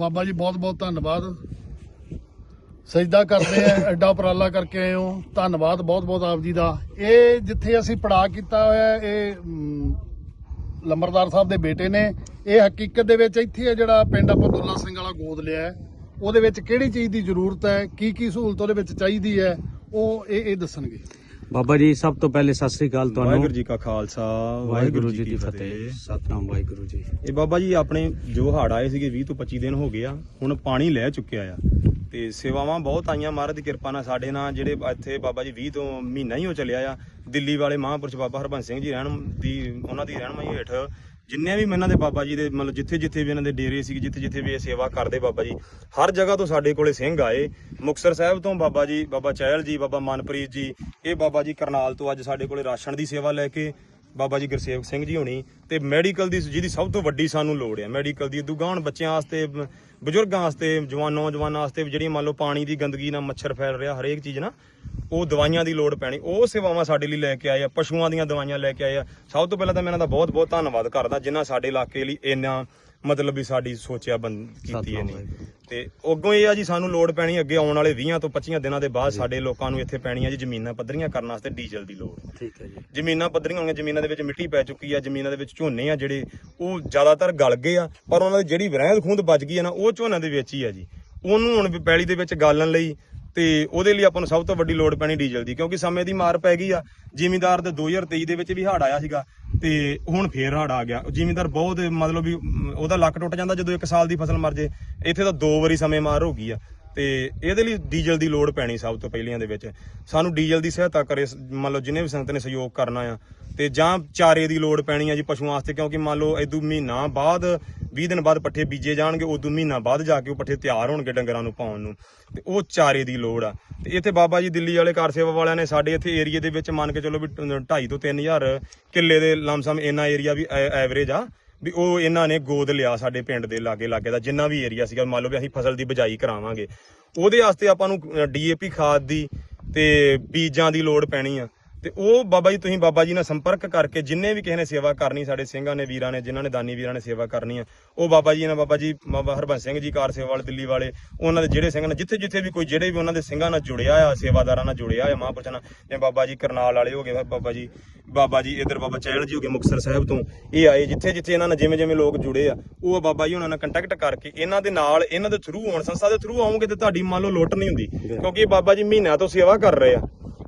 ਬਾਬਾ ਜੀ, ਬਹੁਤ ਬਹੁਤ ਧੰਨਵਾਦ। ਸਜਦਾ ਕਰਦੇ ਆ, ਐਡਾ ਉਪਰਾਲਾ ਕਰਕੇ ਆਏ ਹੋ। ਧੰਨਵਾਦ ਬਹੁਤ ਬਹੁਤ ਆਪ ਜੀ ਦਾ। ਇਹ ਜਿੱਥੇ ਅਸੀਂ ਪੜਾ ਕੀਤਾ ਹੋਇਆ, ਇਹ ਲੰਬਰਦਾਰ ਸਾਹਿਬ ਦੇ ਬੇਟੇ ਨੇ। ਇਹ ਹਕੀਕਤ ਦੇ ਵਿੱਚ ਇੱਥੇ ਹੈ ਜਿਹੜਾ ਪਿੰਡ ਆਪਾਂ ਦੁੱਲਾ ਸਿੰਘ ਵਾਲਾ ਗੋਦ ਲਿਆ ਹੈ। ਉਹਦੇ ਵਿੱਚ ਕਿਹੜੀ ਚੀਜ਼ ਦੀ ਜ਼ਰੂਰਤ ਹੈ? ਕੀ ਕੀ ਸਹੂਲਤ ਉਹਦੇ ਵਿੱਚ ਚਾਹੀਦੀ ਹੈ? ਉਹ ਇਹ ਇਹ ਦੱਸਣਗੇ। ਬਾਬਾ ਜੀ ਸਭ ਤੋਂ ਪਹਿਲੇ ਸਤਿ ਸ੍ਰੀ ਅਕਾਲ ਤੁਹਾਨੂੰ। ਵਾਹਿਗੁਰੂ ਜੀ ਕਾ ਖਾਲਸਾ ਵਾਹਿਗੁਰੂ ਜੀ ਦੀ ਫਤਿਹ। ਸਤਨਾਮ ਵਾਹਿਗੁਰੂ ਜੀ। ਇਹ ਬਾਬਾ ਜੀ ਆਪਣੇ ਜੋ ਹੜ ਆਏ ਸੀਗੇ 20 ਤੋਂ 25 ਦਿਨ ਹੋ ਗਏ ਆ ਹੁਣ ਪਾਣੀ ਲੈ ਚੁੱਕਿਆ ਆ। ਤੇ ਸੇਵਾਵਾਂ ਬਹੁਤ ਆਈਆਂ ਮਹਾਰਾਜ ਦੀ ਕਿਰਪਾ ਨਾਲ ਸਾਡੇ ਨਾਲ ਜਿਹੜੇ ਇੱਥੇ ਬਾਬਾ ਜੀ 20 ਤੋਂ ਮਹੀਨਾ ਹੀ ਹੋ ਚੱਲਿਆ ਆ ਦਿੱਲੀ ਵਾਲੇ ਮਹਾਂਪੁਰਸ਼ ਬਾਬਾ ਹਰਬੰਸ ਸਿੰਘ ਜੀ ਰਹਿਣ ਦੀ ਉਹਨਾਂ ਦੀ ਰਹਿਨਮਾਈ ਹੇਠ ਜਿੰਨੇ ਵੀ ਇਹਨਾਂ ਦੇ ਬਾਬਾ ਜੀ ਦੇ, ਮਤਲਬ ਜਿੱਥੇ ਜਿੱਥੇ ਵੀ ਇਹਨਾਂ ਦੇ ਡੇਰੇ ਸੀ ਜਿੱਥੇ ਜਿੱਥੇ ਵੀ ਇਹ ਸੇਵਾ ਕਰਦੇ ਬਾਬਾ ਜੀ, ਹਰ ਜਗ੍ਹਾ ਤੋਂ ਸਾਡੇ ਕੋਲੇ ਸਿੰਘ ਆਏ। ਮੁਕਤਸਰ ਸਾਹਿਬ ਤੋਂ ਬਾਬਾ ਜੀ, ਬਾਬਾ ਚਹਿਲ ਜੀ, ਬਾਬਾ ਮਨਪ੍ਰੀਤ ਜੀ, ਇਹ ਬਾਬਾ ਜੀ ਕਰਨਾਲ ਤੋਂ ਅੱਜ ਸਾਡੇ ਕੋਲੇ ਰਾਸ਼ਨ ਦੀ ਸੇਵਾ ਲੈ ਕੇ ਬਾਬਾ ਜੀ ਗੁਰਸੇਵਕ ਸਿੰਘ ਜੀ ਹੋਣੀ ਤੇ ਮੈਡੀਕਲ ਦੀ ਜਿਹਦੀ ਸਭ ਤੋਂ ਵੱਡੀ ਸਾਨੂੰ ਲੋੜ ਹੈ ਮੈਡੀਕਲ ਦੀ, ਦੁਗਾਣ ਬੱਚਿਆਂ ਵਾਸਤੇ, ਬਜ਼ੁਰਗਾਂ ਵਾਸਤੇ, ਜਵਾਨ ਨੌਜਵਾਨਾਂ ਵਾਸਤੇ ਵੀ ਜਿਹੜੀ ਮੰਨ ਲਓ ਪਾਣੀ ਦੀ ਗੰਦਗੀ ਨਾਲ ਮੱਛਰ ਫੈਲ ਰਿਹਾ, ਹਰੇਕ ਚੀਜ਼ ਨਾ, ਉਹ ਦਵਾਈਆਂ ਦੀ ਲੋੜ ਪੈਣੀ, ਉਹ ਸੇਵਾਵਾਂ ਸਾਡੇ ਲਈ ਲੈ ਕੇ ਆਏ ਆ, ਪਸ਼ੂਆਂ ਦੀਆਂ ਦਵਾਈਆਂ ਲੈ ਕੇ ਆਏ ਆ। ਸਭ ਤੋਂ ਪਹਿਲਾਂ ਤਾਂ ਮੈਂ ਇਹਨਾਂ ਦਾ ਬਹੁਤ ਬਹੁਤ ਧੰਨਵਾਦ ਕਰਦਾ, ਜਿਨ੍ਹਾਂ ਸਾਡੇ ਇਲਾਕੇ ਲਈ ਇੰਨਾ ਮਤਲਬ ਵੀ ਸਾਡੀ ਸੋਚਿਆ ਬੰਦ ਕੀਤੀ ਹੈ ਨਹੀਂ। ਤੇ ਅੱਗੋਂ ਇਹ ਆ ਜੀ ਸਾਨੂੰ ਲੋੜ ਪੈਣੀ ਅੱਗੇ ਆਉਣ ਵਾਲੇ 20 ਤੋਂ 25 ਦਿਨਾਂ ਦੇ ਬਾਅਦ ਸਾਡੇ ਲੋਕਾਂ ਨੂੰ ਇੱਥੇ ਪੈਣੀ ਆ ਜੀ ਜ਼ਮੀਨਾਂ ਪੱਧਰੀਆਂ ਕਰਨ ਵਾਸਤੇ ਡੀਜ਼ਲ ਦੀ ਲੋੜ। ਠੀਕ ਹੈ ਜੀ। ਜ਼ਮੀਨਾਂ ਪੱਧਰੀਆਂ ਹੋਈਆਂ ਜ਼ਮੀਨਾਂ ਦੇ ਵਿੱਚ ਮਿੱਟੀ ਪੈ ਚੁੱਕੀ ਆ ਜ਼ਮੀਨਾਂ ਦੇ ਵਿੱਚ ਝੋਨੇ ਆ ਜਿਹੜੇ ਉਹ ਜ਼ਿਆਦਾਤਰ ਗਲ ਗਏ ਆ ਪਰ ਉਹਨਾਂ ਦੀ ਜਿਹੜੀ ਵਰੈਂਦ ਖੂੰਦ ਬਚ ਗਈ ਆ ਨਾ ਉਹ ਝੋਨਾ ਦੇ ਵਿੱਚ ਹੀ ਆ ਜੀ। ਉਹਨੂੰ ਹੁਣ ਪੈਲੀ ਦੇ ਵਿੱਚ ਗਾਲਣ ਲਈ ਤੇ ਉਹਦੇ ਲਈ ਆਪਾਂ ਨੂੰ ਸਭ ਤੋਂ ਵੱਡੀ ਲੋੜ ਪੈਣੀ ਡੀਜ਼ਲ ਦੀ ਕਿਉਂਕਿ ਸਮੇਂ ਦੀ ਮਾਰ ਪੈ ਗਈ ਆ। ਜ਼ਿਮੀਂਦਾਰ ਦੇ 2023 ਦੇ ਵਿੱਚ ਵੀ ਹੜ ਆਇਆ ਸੀਗਾ ਤੇ ਹੁਣ ਫੇਰ ਹੜ ਆ ਗਿਆ। ਜ਼ਿਮੀਂਦਾਰ ਬਹੁਤ ਮਤਲਬ ਵੀ ਉਹਦਾ ਲੱਕ ਟੁੱਟ ਜਾਂਦਾ ਜਦੋਂ ਇੱਕ ਸਾਲ ਦੀ ਫਸਲ ਮਰ ਜੇ। ਇੱਥੇ ਤਾਂ ਦੋ ਵਾਰੀ ਸਮੇਂ ਮਾਰ ਹੋ ਗਈ ਆ। ਤੇ ਇਹਦੇ ਲਈ ਡੀਜ਼ਲ ਦੀ ਲੋੜ ਪੈਣੀ ਸਭ ਤੋਂ ਪਹਿਲੀਆਂ ਦੇ ਵਿੱਚ। ਸਾਨੂੰ ਡੀਜ਼ਲ ਦੀ ਸਹਾਇਤਾ ਕਰੇ ਮੰਨ ਲਓ ਜਿਨੇ ਵੀ ਸੰਗਤ ਨੇ ਸਹਿਯੋਗ ਕਰਨਾ ਆ। ਤੇ ਜਾਂ ਚਾਰੇ ਦੀ ਲੋੜ ਪੈਣੀ ਆ ਜੀ ਪਸ਼ੂਆਂ ਵਾਸਤੇ, ਕਿਉਂਕਿ ਮੰਨ ਲਓ ਇਦੋਂ ਮਹੀਨਾ ਬਾਅਦ 20 ਦਿਨ ਬਾਅਦ ਪੱਠੇ ਬੀਜੇ ਜਾਣਗੇ ਉਦੋਂ ਮਹੀਨਾ ਬਾਅਦ ਜਾ ਕੇ ਉਹ ਪੱਠੇ ਤਿਆਰ ਹੋਣਗੇ ਡੰਗਰਾਂ ਨੂੰ ਪਾਉਣ ਨੂੰ। ਤੇ ਉਹ ਚਾਰੇ ਦੀ ਲੋੜ ਆ। ਤੇ ਇੱਥੇ ਬਾਬਾ ਜੀ ਦਿੱਲੀ ਵਾਲੇ ਕਾਰ ਸੇਵਾ ਵਾਲਿਆਂ ਨੇ ਸਾਡੇ ਇੱਥੇ ਏਰੀਆ ਦੇ ਵਿੱਚ ਮੰਨ ਕੇ ਚੱਲੋ ਵੀ 2.5 ਤੋਂ 3000 ਕਿੱਲੇ ਦੇ ਲਮਸਮ ਇੰਨਾ ਏਰੀਆ ਵੀ ਐਵਰੇਜ ਆ, ਵੀ ਉਹ ਇਹਨਾਂ ਨੇ ਗੋਦ ਲਿਆ ਸਾਡੇ ਪਿੰਡ ਦੇ ਲਾਗੇ ਲਾਗੇ ਦਾ ਜਿੰਨਾ ਵੀ ਏਰੀਆ ਸੀਗਾ, ਮੰਨ ਲਓ ਵੀ ਅਸੀਂ ਫਸਲ ਦੀ ਬਿਜਾਈ ਕਰਾਵਾਂਗੇ। ਉਹਦੇ ਵਾਸਤੇ ਆਪਾਂ ਨੂੰ ਡੀਏਪੀ ਖਾਦ ਦੀ ਤੇ ਬੀਜਾਂ ਦੀ ਲੋੜ ਪੈਣੀ ਆ। ਤੇ ਉਹ ਬਾਬਾ ਜੀ ਤੁਸੀਂ ਬਾਬਾ ਜੀ ਨਾਲ ਸੰਪਰਕ ਕਰਕੇ ਜਿੰਨੇ ਵੀ ਕਿਸੇ ਨੇ ਸੇਵਾ ਕਰਨੀ ਸਾਡੇ ਸਿੰਘਾਂ ਨੇ ਵੀਰਾਂ ਨੇ ਜਿਨ੍ਹਾਂ ਨੇ ਦਾਨੀ ਵੀਰਾਂ ਨੇ ਸੇਵਾ ਕਰਨੀ ਆ ਉਹ ਬਾਬਾ ਜੀ ਨਾਲ ਬਾਬਾ ਜੀ ਬਾਬਾ ਹਰਬੰਸ ਸਿੰਘ ਜੀ ਕਾਰ ਸੇਵਾ ਵਾਲੇ ਦਿੱਲੀ ਵਾਲੇ ਉਹਨਾਂ ਦੇ ਜਿਹੜੇ ਸਿੰਘ ਨੇ ਜਿੱਥੇ ਜਿੱਥੇ ਵੀ ਕੋਈ ਜਿਹੜੇ ਵੀ ਉਹਨਾਂ ਦੇ ਸਿੰਘਾਂ ਨਾਲ ਜੁੜਿਆ ਆ ਸੇਵਾਦਾਰਾਂ ਨਾਲ ਜੁੜਿਆ ਆ ਮਹਾਂਪੁਰਸ਼ਾਂ ਨਾਲ ਜਿਵੇਂ ਬਾਬਾ ਜੀ ਕਰਨਾਲ ਵਾਲੇ ਹੋ ਗਏ ਬਾਬਾ ਜੀ ਬਾਬਾ ਜੀ ਇਧਰ ਬਾਬਾ ਚਹਿਲ ਜੀ ਹੋ ਗਏ ਮੁਕਤਸਰ ਸਾਹਿਬ ਤੋਂ ਇਹ ਆਏ ਜਿੱਥੇ ਜਿੱਥੇ ਇਹਨਾਂ ਨਾਲ ਜਿਵੇਂ ਜਿਵੇਂ ਲੋਕ ਜੁੜੇ ਆ ਉਹ ਬਾਬਾ ਜੀ ਉਹਨਾਂ ਨਾਲ ਕੰਟੈਕਟ ਕਰਕੇ ਇਹਨਾਂ ਦੇ ਨਾਲ ਇਹਨਾਂ ਦੇ ਥਰੂ ਹੋਣ ਸੰਸਥਾ ਦੇ ਥਰੂ ਆਉਂਗੇ ਤੇ ਤੁਹਾਡੀ ਮੰਨ ਲਓ ਲੁੱਟ ਨਹੀਂ ਹੁੰਦੀ ਕਿਉਂਕਿ ਬਾਬਾ ਜੀ ਮਹੀਨਿਆਂ ਤੋਂ ਸੇਵਾ ਕਰ ਰਹੇ ਆ।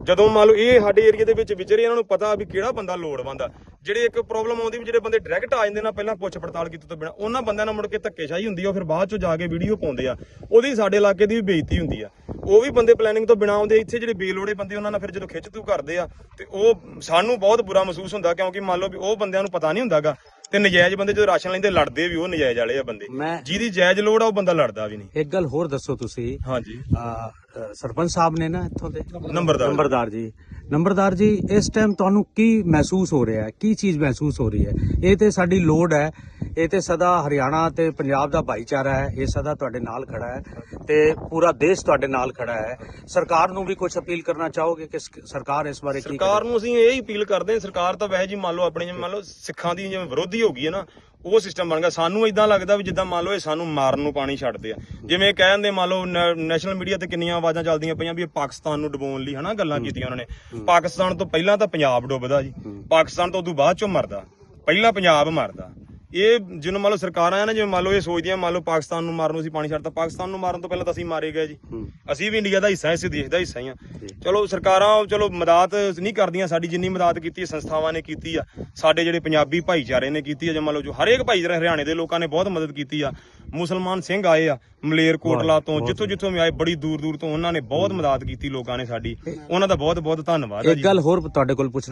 ਜਦੋਂ ਮੰਨ ਲਓ ਇਹ ਸਾਡੇ ਏਰੀਆ ਦੇ ਵਿੱਚ ਵਿਚਰੇ ਇਹਨਾਂ ਨੂੰ ਪਤਾ ਵੀ ਕਿਹੜਾ ਬੰਦਾ ਲੋੜਵੰਦ ਆ, ਜਿਹੜੇ ਇੱਕ ਪ੍ਰੋਬਲਮ ਆਉਂਦੀ ਵੀ ਜਿਹੜੇ ਬੰਦੇ ਡਾਇਰੈਕਟ ਆ ਜਾਂਦੇ ਨਾ ਪਹਿਲਾਂ ਪੁੱਛ ਪੜਤਾਲ ਕੀਤੀ ਤੋਂ ਬਿਨਾ, ਉਹਨਾਂ ਬੰਦਿਆਂ ਨਾਲ ਮੁੜ ਕੇ ਧੱਕੇਸ਼ਾਹੀ ਹੁੰਦੀ ਆ ਫਿਰ ਬਾਅਦ ਚੋਂ ਜਾ ਕੇ ਵੀਡੀਓ ਪਾਉਂਦੇ ਆ। ਉਹਦੀ ਸਾਡੇ ਇਲਾਕੇ ਦੀ ਵੀ ਬੇਇੱਜ਼ਤੀ ਹੁੰਦੀ ਆ। ਉਹ ਵੀ ਬੰਦੇ ਪਲੈਨਿੰਗ ਤੋਂ ਬਿਨਾ ਆਉਂਦੇ ਇੱਥੇ ਜਿਹੜੇ ਬੇਲੋੜੇ ਬੰਦੇ ਉਹਨਾਂ ਨਾਲ ਫਿਰ ਜਦੋਂ ਖਿੱਚ ਤੂ ਕਰਦੇ ਆ, ਤੇ ਉਹ ਸਾਨੂੰ ਬਹੁਤ ਬੁਰਾ ਮਹਿਸੂਸ ਹੁੰਦਾ, ਕਿਉਂਕਿ ਮੰਨ ਲਓ ਵੀ ਉਹ ਬੰਦਿਆਂ ਨੂੰ ਪਤਾ ਨਹੀਂ ਹੁੰਦਾਗਾ। ਤੇ ਨਜਾਇਜ਼ ਬੰਦੇ ਜਦੋਂ ਰਾਸ਼ਨ ਲੈਂਦੇ ਲੜਦੇ ਵੀ ਉਹ ਨਜਾਇਜ਼ ਵਾਲੇ ਆ ਬੰਦੇ। ਮੈਂ ਜਿਹਦੀ ਜਾਇਜ਼ ਲੋੜ ਆ ਉਹ ਬੰਦਾ ਲੜਦਾ ਵੀ ਨਹੀਂ। ਇੱਕ ਗੱਲ ਹੋਰ ਦੱਸੋ ਤੁਸੀਂ। ਹਾਂਜੀ। ਅਹ, ਅਹ, ਸਰਪੰਚ ਸਾਹਿਬ ਨੇ ਨਾ ਇੱਥੋਂ ਦੇ ਨੰਬਰਦਾਰ ਨੰਬਰਦਾਰ ਜੀ। ਨੰਬਰਦਾਰ ਜੀ ਇਸ ਟਾਈਮ ਤੁਹਾਨੂੰ ਕੀ ਮਹਿਸੂਸ ਹੋ ਰਿਹਾ ਹੈ? ਕੀ ਚੀਜ਼ ਮਹਿਸੂਸ ਹੋ ਰਹੀ ਹੈ? ਇਹ ਤੇ ਸਾਡੀ ਲੋੜ ਹੈ ਇਹ ਤੇ ਸਦਾ ਹਰਿਆਣਾ ਤੇ ਪੰਜਾਬ ਦਾ ਭਾਈਚਾਰਾ ਹੈ ਇਹ ਸਦਾ ਤੁਹਾਡੇ ਨਾਲ ਖੜਾ ਹੈ ਤੇ ਪੂਰਾ ਦੇਸ਼ ਤੁਹਾਡੇ ਨਾਲ ਖੜਾ ਹੈ। ਸਰਕਾਰ ਨੂੰ ਵੀ ਕੁਝ ਅਪੀਲ ਕਰਨਾ ਚਾਹੋਗੇ ਕਿ ਸਰਕਾਰ ਇਸ ਬਾਰੇ ਕੀ ਸਰਕਾਰ ਨੂੰ ਅਸੀਂ ਇਹ ਹੀ ਅਪੀਲ ਕਰਦੇ ਹਾਂ ਸਰਕਾਰ ਤਾਂ ਵੈਸੇ ਜੀ ਮੰਨ ਲਓ ਆਪਣੀ ਜਿਵੇਂ ਮੰਨ ਲਓ ਸਿੱਖਾਂ ਦੀ ਜਿਵੇਂ ਵਿਰੋਧੀ ਹੋ ਗਈ ਹੈ ਨਾ ਉਹ ਸਿਸਟਮ ਬਣ ਗਿਆ। ਸਾਨੂੰ ਇਦਾਂ ਲੱਗਦਾ ਵੀ ਜਿੱਦਾਂ ਮੰਨ ਲਓ ਇਹ ਸਾਨੂੰ ਮਾਰਨ ਨੂੰ ਪਾਣੀ ਛੱਡਦੇ ਆ। ਜਿਵੇਂ ਇਹ ਕਹਿੰਦੇ ਮੰਨ ਲਓ ਨੈਸ਼ਨਲ ਮੀਡੀਆ ਤੇ ਕਿੰਨੀਆਂ ਆਵਾਜ਼ਾਂ ਚੱਲਦੀਆਂ ਪਈਆਂ ਵੀ ਇਹ ਪਾਕਿਸਤਾਨ ਨੂੰ ਡੁਬੋਣ ਲਈ ਹਨਾ ਗੱਲਾਂ ਕੀਤੀਆਂ ਉਹਨਾਂ ਨੇ। ਪਾਕਿਸਤਾਨ ਤੋਂ ਪਹਿਲਾਂ ਤਾਂ ਪੰਜਾਬ ਡੁੱਬਦਾ ਜੀ। ਪਾਕਿਸਤਾਨ ਤੋਂ ਉਦੋਂ ਬਾਅਦ ਚੋਂ ਮਰਦਾ। ਪਹਿਲਾਂ ਪੰਜਾਬ ਮਰਦਾ। ਇਹ ਜਿਹਨੂੰ ਮੰਨ ਲਓ ਸਰਕਾਰਾਂ ਆ ਨਾ ਜਿਵੇਂ ਮੰਨ ਲਓ ਇਹ ਸੋਚਦੀਆਂ ਮੰਨ ਲਓ ਪਾਕਿਸਤਾਨ ਨੂੰ ਮਾਰਨ ਨੂੰ ਅਸੀਂ ਪਾਣੀ ਛੱਡਤਾ। ਪਾਕਿਸਤਾਨ ਨੂੰ ਮਾਰਨ ਤੋਂ ਪਹਿਲਾਂ ਤਾਂ ਅਸੀਂ ਮਾਰੇ ਗਏ ਜੀ। ਅਸੀਂ ਵੀ ਇੰਡੀਆ ਦਾ ਹਿੱਸਾ ਹਾਂ, ਇਸੇ ਦੇਸ਼ ਦਾ ਹਿੱਸਾ ਹੀ ਆ ਚਲੋ ਸਰਕਾਰਾਂ ਚਲੋ ਮਦਦ ਨਹੀਂ ਕਰਦੀਆਂ ਸਾਡੀ ਜਿੰਨੀ ਮਦਦ ਕੀਤੀ ਸੰਸਥਾਵਾਂ ਨੇ ਕੀਤੀ ਆ। ਸਾਡੇ ਜਿਹੜੇ ਪੰਜਾਬੀ ਭਾਈਚਾਰੇ ਨੇ ਕੀਤੀ ਆ ਜੇ ਮੰਨ ਲਓ ਜੋ ਹਰੇਕ ਭਾਈਚਾਰੇ ਹਰਿਆਣੇ ਦੇ ਲੋਕਾਂ ਨੇ ਬਹੁਤ ਮਦਦ ਕੀਤੀ ਆ। ਮੁਸਲਮਾਨ ਸਿੰਘ ਆਏ ਆ ਮਲੇਰਕੋਟਲਾ ਤੋਂ ਜਿੱਥੋਂ ਜਿੱਥੋਂ ਵੀ ਆਏ ਬੜੀ ਦੂਰ ਦੂਰ ਤੋਂ ਉਹਨਾਂ ਨੇ ਬਹੁਤ ਮਦਦ ਕੀਤੀ ਲੋਕਾਂ ਨੇ ਸਾਡੀ। ਉਹਨਾਂ ਦਾ ਬਹੁਤ ਬਹੁਤ ਧੰਨਵਾਦ ਆ ਇੱਕ ਜੀ। ਗੱਲ ਹੋਰ ਤੁਹਾਡੇ ਕੋਲ ਪੁੱਛ